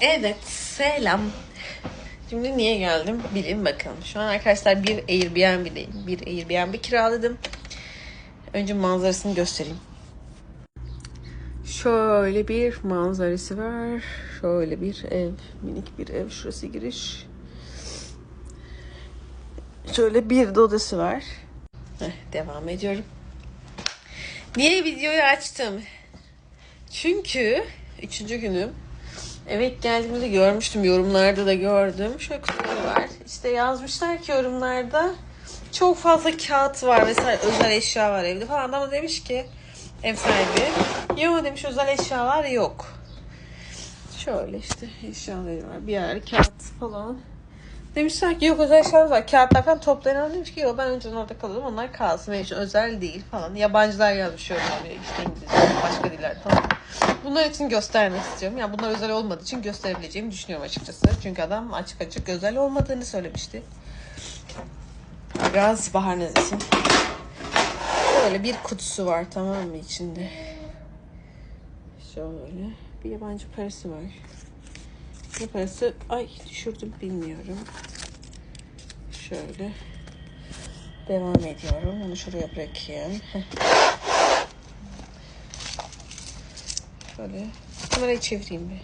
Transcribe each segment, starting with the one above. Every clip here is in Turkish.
Evet, selam. Şimdi niye geldim bilin bakalım. Şu an arkadaşlar bir Airbnb'deyim. Bir Airbnb kiraladım. Önce manzarasını göstereyim. Şöyle bir manzarası var. Şöyle bir ev. Minik bir ev. Şurası giriş. Şöyle bir de odası var. Heh, devam ediyorum. Niye videoyu açtım? Çünkü üçüncü günüm. Evet geldiğimde görmüştüm. Yorumlarda da gördüm. Şöyle kutuları var. İşte yazmışlar ki yorumlarda çok fazla kağıt var. Mesela özel eşya var evde falan. Adam da demiş ki ev sahibi. Yok demiş özel eşyalar yok. Şöyle işte eşyaları var. Bir yer kağıt falan. Demişler ki yok özel eşyalar var. Kağıtlar falan toplayın. Demiş ki yok ben önceden orada kalıyordum. Onlar kalsın. Benim için özel değil falan. Yabancılar yazmış yorumlar. İşte İngilizce, başka diller falan. Bunlar için göstermek istiyorum. Yani bunlar özel olmadığı için gösterebileceğimi düşünüyorum açıkçası. Çünkü adam açık açık özel olmadığını söylemişti. Gaz bahar nezlesi. Böyle bir kutusu var tamam mı içinde. Şöyle bir yabancı parası var. Ne parası? Ay düşürdüm bilmiyorum. Şöyle devam ediyorum. Onu şuraya bırakayım. Şöyle kamerayı çevireyim bir.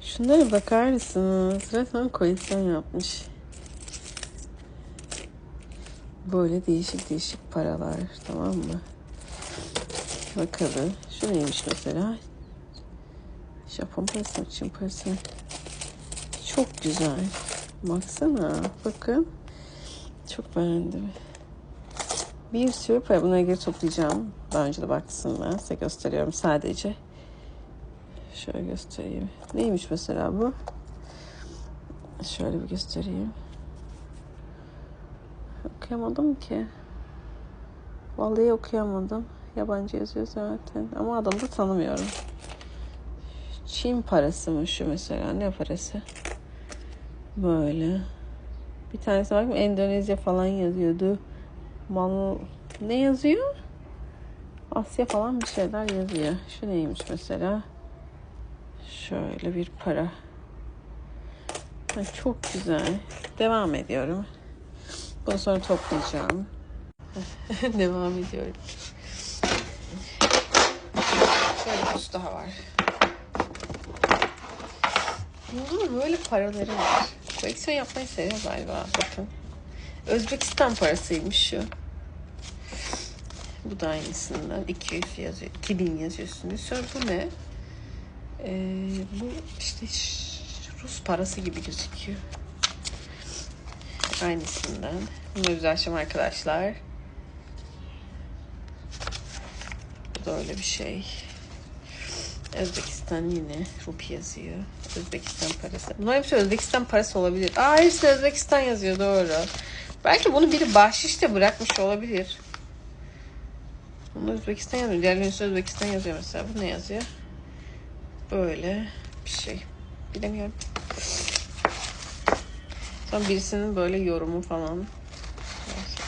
Şunlara bakar mısınız? Resmen koleksiyon yapmış. Böyle değişik değişik paralar tamam mı? Bakalım. Şu neymiş mesela? Japon parası mı? Çin parası mı? Çok güzel. Baksana. Bakın. Çok beğendim. Bir sürü para. Bunları geri toplayacağım. Daha önce de baksın ben. Size gösteriyorum sadece. Şöyle göstereyim. Neymiş mesela bu? Şöyle bir göstereyim. Okuyamadım ki. Vallahi okuyamadım. Yabancı yazıyor zaten. Ama adamı da tanımıyorum. Çin parası mı şu mesela? Ne parası? Böyle. Bir tanesi bak Endonezya falan yazıyordu. Mal ne yazıyor? Asya falan bir şeyler yazıyor. Şu neymiş mesela? Şöyle bir para. Çok güzel. Devam ediyorum. Bunu sonra toplayacağım. Devam ediyorum. Şöyle bir daha var. Bunların böyle paraları var. Koleksiyon yapmayı seviyor galiba. Bakın. Özbekistan parasıymış şu. Bu da aynısından. 200 yazıyor. 2000 yazıyor üstünde. Sonra bu ne? Ee, bu işte Rus parası gibi gözüküyor. Aynısından. Bunu özelleşim arkadaşlar. Bu da öyle bir şey. Özbekistan yine rupi yazıyor. Özbekistan parası. Bunlar hepsi Özbekistan parası olabilir. Aa hepsi Özbekistan yazıyor doğru. Belki bunu biri bahşişte bırakmış olabilir. Bunu Özbekistan yazmıyor. Diğerlerinin üstüne Özbekistan yazıyor mesela. Bu ne yazıyor? Böyle bir şey. Bilemiyorum. Sonra birisinin böyle yorumu falan.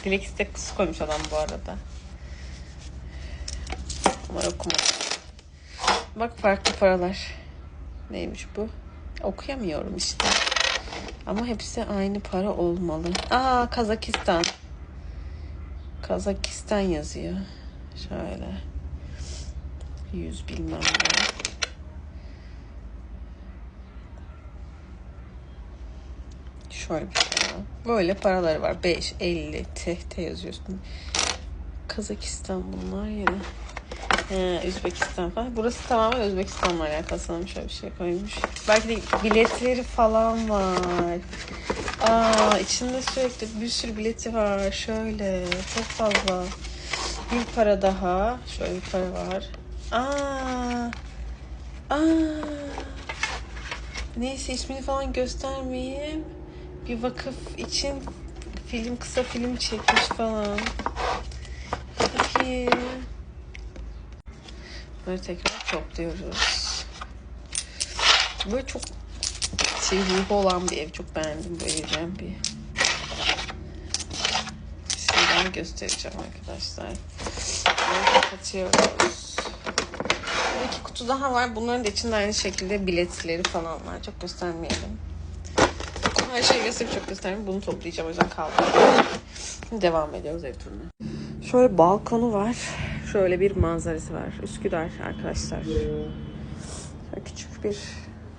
Dilek de kısa koymuş adam bu arada. Ama okumadım. Bak farklı paralar. Neymiş bu? Okuyamıyorum işte. Ama hepsi aynı para olmalı. Aa Kazakistan. Kazakistan yazıyor. Şöyle. Yüz bilmem ne. Şöyle bir şey var. Böyle paraları var. 5, 50, THT yazıyorsun. Kazakistan bunlar yine. He, Özbekistan falan. Burası tamamen Özbekistan'la alakalı sanırım şöyle bir şey koymuş. Belki de biletleri falan var. Aa, içinde sürekli bir sürü bileti var. Şöyle çok fazla. Bir para daha. Şöyle bir para var. Aa. Aa. Neyse ismini falan göstermeyeyim. Bir vakıf için film kısa film çekmiş falan. Çok Böyle tekrar topluyoruz. Böyle çok şey ruhu olan bir ev. Çok beğendim bu evi bir. Şimdiden göstereceğim arkadaşlar. Böyle kapatıyoruz. kutu daha var. Bunların da içinde aynı şekilde biletleri falan var. Çok göstermeyelim. Her şeyi gösterip çok göstermeyeyim. Bunu toplayacağım o yüzden kaldı. Şimdi devam ediyoruz ev turuna. Şöyle balkonu var. Şöyle bir manzarası var. Üsküdar arkadaşlar. Şöyle küçük bir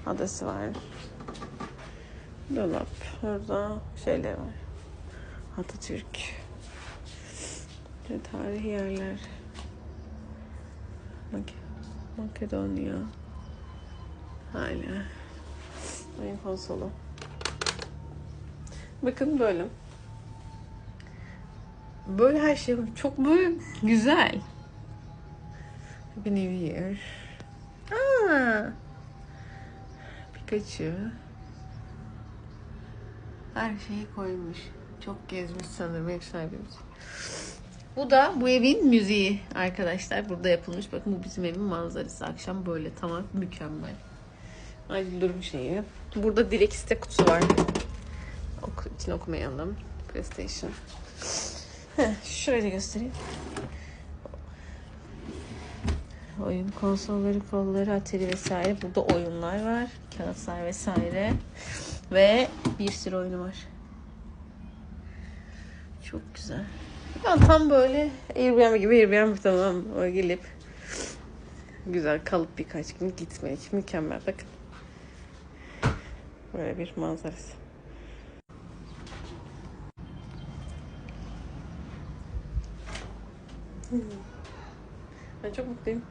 adası var. Dolap. Orada şeyler var. Atatürk. Ve tarihi yerler. Mak Makedonya. Hala. Ayın konsolu. Bakın böyle. Böyle her şey çok böyle güzel. Happy New Year. Aa, Pikachu. Her şeyi koymuş. Çok gezmiş sanırım ev sahibimiz. Bu da bu evin müziği arkadaşlar. Burada yapılmış. Bakın bu bizim evin manzarası. Akşam böyle tamam mükemmel. Acil durum şeyi. Burada dilek iste kutusu var. Oku, için okumayalım. PlayStation. Heh, şöyle de göstereyim. Oyun konsolları, kolları, atari vesaire. Burada oyunlar var. Kağıtlar vesaire. Ve bir sürü oyunu var. Çok güzel. Ya tam böyle Airbnb gibi Airbnb tamam o gelip güzel kalıp birkaç gün gitmek mükemmel bakın. Böyle bir manzarası. Ben çok mutluyum.